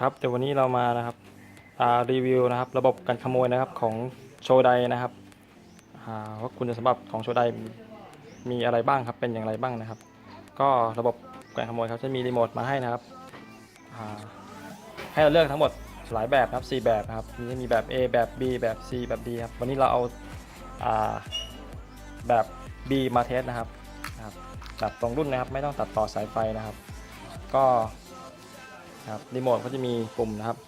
ครับเดี๋ยววันนี้เรามานะครับรีวิวนะครับ ระบบการขโมยนะครับของโชไดนะครับว่าคุณสมบัติของโชไดมีอะไรบ้างครับเป็นอย่างไรบ้างนะครับ ก็ระบบการขโมยครับจะมีรีโมทมาให้นะครับให้เราเลือกทั้งหมดหลายแบบครับ4แบบครับมีมีแบบ A แบบ B แบบ C แบบ D ครับวันนี้เราเอาอาแบบ B มาเทสนะครับนะครับแบบตรงรุ่นนะครับ ไม่ต้องตัดต่อสายไฟนะครับ ก็ ครับรีโมทก็จะมีปุ่มนะครับ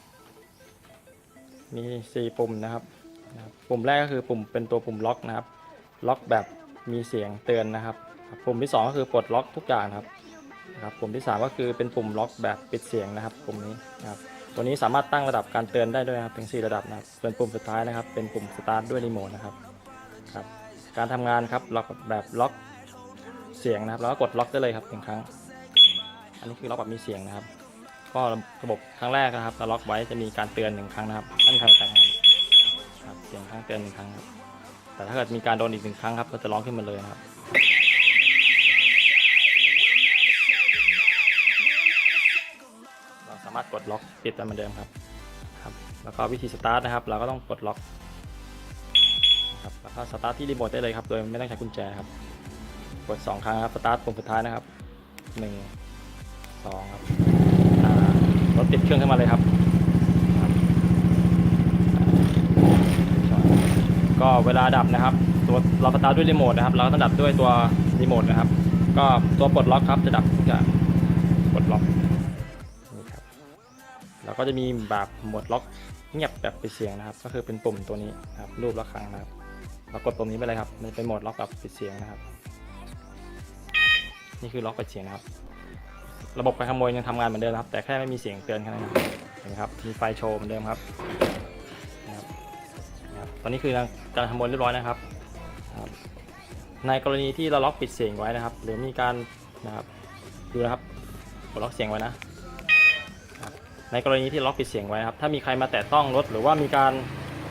มี 4 ปุ่มนะครับ ปุ่มแรกก็คือปุ่มเป็นตัวปุ่มล็อกนะครับ ล็อกแบบมีเสียงเตือนนะครับ ปุ่มที่ 2 ก็คือปลดล็อกทุกอย่างครับนะครับ ปุ่มที่ 3 ก็คือเป็นปุ่มล็อกแบบปิดเสียงนะครับ ปุ่มนี้นะครับตัวนี้สามารถตั้งระดับการเตือนได้ด้วยครับถึง 4 ระดับนะครับ ส่วนปุ่มสุดท้ายนะครับ เป็นปุ่มสตาร์ทด้วยรีโมทนะครับครับ การทำงานครับล็อกแบบล็อกเสียงนะครับ แล้วก็กดล็อกได้เลยครับหนึ่งครั้ง อันนี้คือล็อกแบบมีเสียงนะครับ ก็ระบบครั้งแรกนะครับเราล็อกไว้จะมีการเตือนหนึ่งครั้งนะครับท่านใครแต่งงานครับเสียงครั้งเตือนหนึ่งครั้งครับ แต่ถ้าเกิดมีการโดนอีกหนึ่งครั้งครับก็จะร้องขึ้นมาเลยนะครับเราสามารถกดล็อกปิดได้เหมือนเดิมครับครับ แล้วก็วิธีสตาร์ทนะครับ เราก็ต้องกดล็อกครับแล้วก็สตาร์ทที่รีโมทได้เลยครับโดยไม่ต้องใช้กุญแจครับกดสองครั้งครับสตาร์ทปุ่มสุดท้ายนะครับหนึ่งสองครับ รถติดเครื่องขึ้นมาเลยครับ ก็เวลาดับนะครับ ตัวเราสตาร์ทด้วยรีโมทนะครับ เราก็ต้องดับด้วยตัวรีโมทนะครับ ก็ตัวปลดล็อกครับจะดับทุกอย่างปลดล็อกนี่ครับแล้วก็จะมีแบบหมดล็อกเงียบแบบปิดเสียงนะครับ ก็คือเป็นปุ่มตัวนี้ครับรูประฆังนะครับเรากดปุ่มนี้ไปเลยครับมันเป็นโหมดล็อกแบบปิดเสียงนะครับ นี่คือล็อกปิดเสียงนะครับ ระบบการขโมยยังทำงานเหมือนเดิมครับ แต่แค่ไม่มีเสียงเตือนแค่นั้นครับเห็นครับมีไฟโชว์เหมือนเดิมครับนะครับตอนนี้คือการขโมยเรียบร้อยนะครับ ในกรณีที่เราล็อกปิดเสียงไว้นะครับ หรือมีการนะครับดูนะครับกดล็อกเสียงไว้นะในกรณีที่ล็อกปิดเสียงไว้ครับ ถ้ามีใครมาแตะต้องรถ หรือว่ามีการ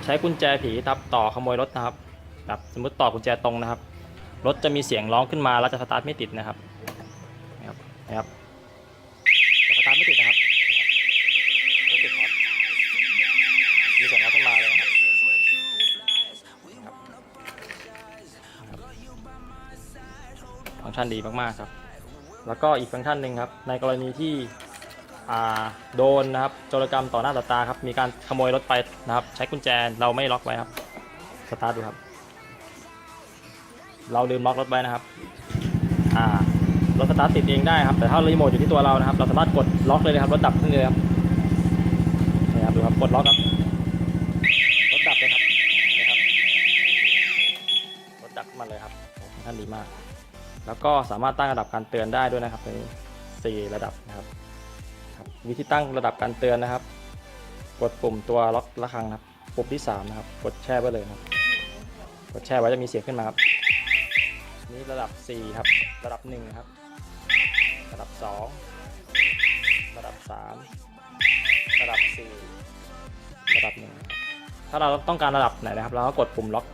ใช้กุญแจผีทับต่อขโมยรถนะครับแบบสมมติต่อกุญแจตรงนะครับ รถจะมีเสียงร้องขึ้นมาแล้วจะสตาร์ทไม่ติดนะครับนะครับ ชันดีมากๆครับ แล้วก็อีกฟังก์ชันหนึ่งครับ ในกรณีที่โดนนะครับโจรกรรมต่อหน้าต่อตาครับมีการขโมยรถไปนะครับ ใช้กุญแจเราไม่ล็อกไว้ครับสตาร์ทดูครับ เราลืมล็อกรถไว้นะครับรถสตาร์ทติดเองได้ครับ แต่ถ้ารีโมทอยู่ที่ตัวเรานะครับ เราสามารถกดล็อกเลยนะครับรถดับขึ้นเลยครับนี่ครับดูครับกดล็อกครับ แล้วก็สามารถตั้งระดับการเตือนได้ด้วยนะครับในสี่ระดับนะครับครับวิธีตั้งระดับการเตือนนะครับ กดปุ่มตัวล็อกระฆังนะครับ ปุ่มที่สามนะครับ กดแช่ไว้เลยครับ กดแช่ไว้จะมีเสียงขึ้นมาครับ นี่ระดับ 4 ครับ ระดับ1ครับ ระดับ 2 ระดับ 3 ระดับ 4 ระดับ1ถ้าเราต้องการระดับไหนนะครับ เราก็กดปุ่มล็อก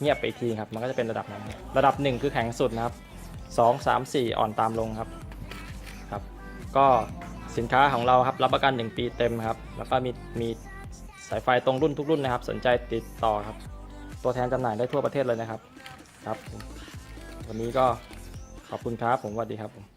เงียบไปอีกทีครับ มันก็จะเป็นระดับนั้นครับระดับ 1 คือแข็งสุดนะครับ 2 3 4 อ่อนตามลงครับครับ ก็สินค้าของเราครับรับประกัน 1 ปีเต็มครับ แล้วก็มีมีสายไฟตรงรุ่นทุกรุ่นนะครับ สนใจติดต่อครับ ตัวแทนจำหน่ายได้ทั่วประเทศเลยนะครับครับ วันนี้ก็ขอบคุณครับผมสวัสดีครับผม